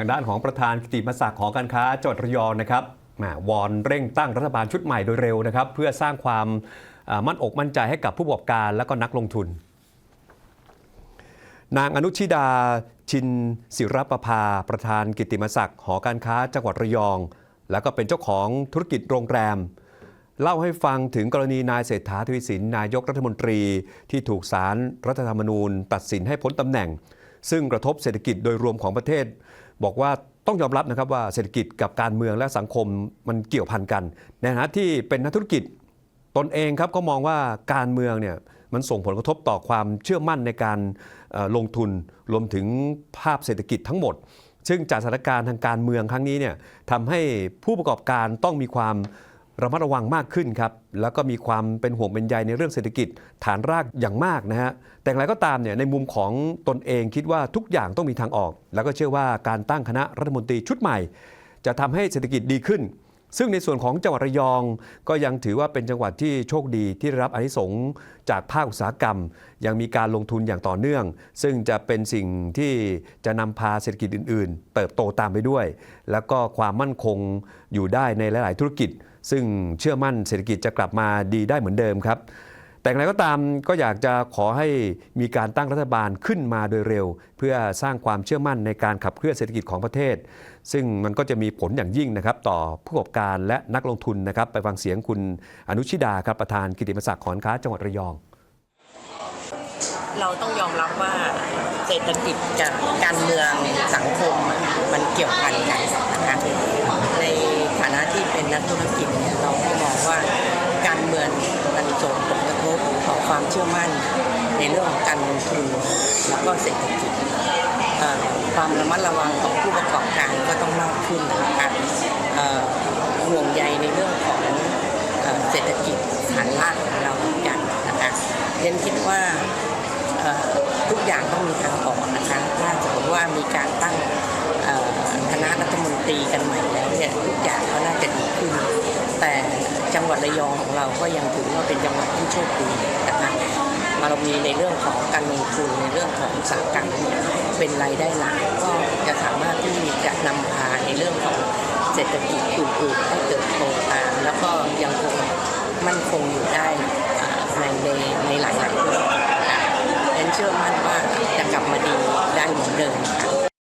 างด้านของประธานกิติมศักดิ์หอการค้าจังหวัดระยองนะครับวอนเร่งตั้งรัฐบาลชุดใหม่โดยเร็วนะครับ เพื่อสร้างความมั่นอกมั่นใจให้กับผู้ประกอบการและก็นักลงทุน นางอนุชิดาชินศิรประภา ประธานกิติมศักดิ์หอการค้าจังหวัดระยอง แล้วก็เป็นเจ้าของธุรกิจโรงแรม เล่าให้ฟังถึงกรณีนายเศรษฐาทวีสินนายกรัฐมนตรีที่ถูกศาลรรัฐธรรมนูญ ตัดสินให้พ้นตำแหน่ง ซึ่งกระทบเศรษฐกิจโดยรวมของประเทศ บอกว่าต้องยอมรับนะครับว่าเศรษฐกิจกับการเมืองและสังคมมันเกี่ยวพันกันในฐานะที่เป็นนักธุรกิจตนเองครับก็มองว่าการเมืองเนี่ยมันส่งผลกระทบต่อความเชื่อมั่นในการลงทุนรวมถึงภาพเศรษฐกิจทั้งหมด ซึ่งจากสถานการณ์ทางการเมืองครั้งนี้เนี่ยทำให้ผู้ประกอบการต้องมีความ ระมัดระวังมากขึ้นครับแล้วก็มีความเป็นห่วงเป็นใยในเรื่องเศรษฐกิจฐานรากอย่างมากนะฮะแต่อย่างไรก็ตามเนี่ยในมุมของตนเองคิดว่าทุกอย่างต้องมีทางออก แล้วก็เชื่อว่าการตั้งคณะรัฐมนตรีชุดใหม่ จะทำให้เศรษฐกิจดีขึ้น ซึ่งในส่วนของจังหวัดระยองก็ยังถือว่าเป็นจังหวัดที่โชคดีที่ได้รับอนิสงส์จากภาคอุตสาหกรรม ยังมีการลงทุนอย่างต่อเนื่อง ซึ่งจะเป็นสิ่งที่จะนำพาเศรษฐกิจอื่น ๆ เติบโตตามไปด้วย แล้วก็ความมั่นคงอยู่ได้ในหลาย ๆ ธุรกิจ ซึ่งเชื่อมั่นเศรษฐกิจจะกลับมาดีได้เหมือนเดิมครับ แต่อย่างไรก็ตามก็อยากจะขอให้มีการตั้งรัฐบาลขึ้นมาโดยเร็ว เพื่อสร้างความเชื่อมั่นในการขับเคลื่อนเศรษฐกิจของประเทศ ซึ่งมันก็จะมีผลอย่างยิ่งนะครับต่อผู้ประกอบการและนักลงทุนนะครับไปฟังเสียงคุณอนุชิดาครับประธานกิติมศักดิ์ขอนค้าจังหวัดระยอง เราต้องยอมรับว่าเศรษฐกิจกับการเมืองสังคมมันเกี่ยวพันกันนะคะในฐานะที่เป็นนักธุรกิจเนี่ยเราก็มองว่าการเมืองมันส่ง ความเชื่อมั่น ในเรื่องของการลงทุนแล้วก็เศรษฐกิจความระมัดระวังของผู้ประกอบการก็ต้องมากขึ้นนะคะห่วงใยในเรื่องของเศรษฐกิจฐานรากของเราเหมือนกันนะคะเรนคิดว่าทุกอย่างต้องมีทางออกนะคะถ้าสมมติว่ามีการตั้งคณะรัฐมนตรีกันใหม่แล้วเนี่ยทุกอย่างก็น่าจะดีขึ้น แต่จังหวัดระยองของเราก็ยังถือว่าเป็นจังหวัดที่โชคดีนะคะ เรามีในเรื่องของการลงทุนในเรื่องของอุตสาหกรรมเป็นรายได้หลักก็จะสามารถที่จะนำพาในเรื่องของเศรษฐกิจอื่นๆให้เติบโตตาม แล้วก็ยังคงมั่นคงอยู่ได้ในในในหลายๆเรื่องนเชื่อมั่นว่าจะกลับมาดีได้เหมือนเดิมค่ะ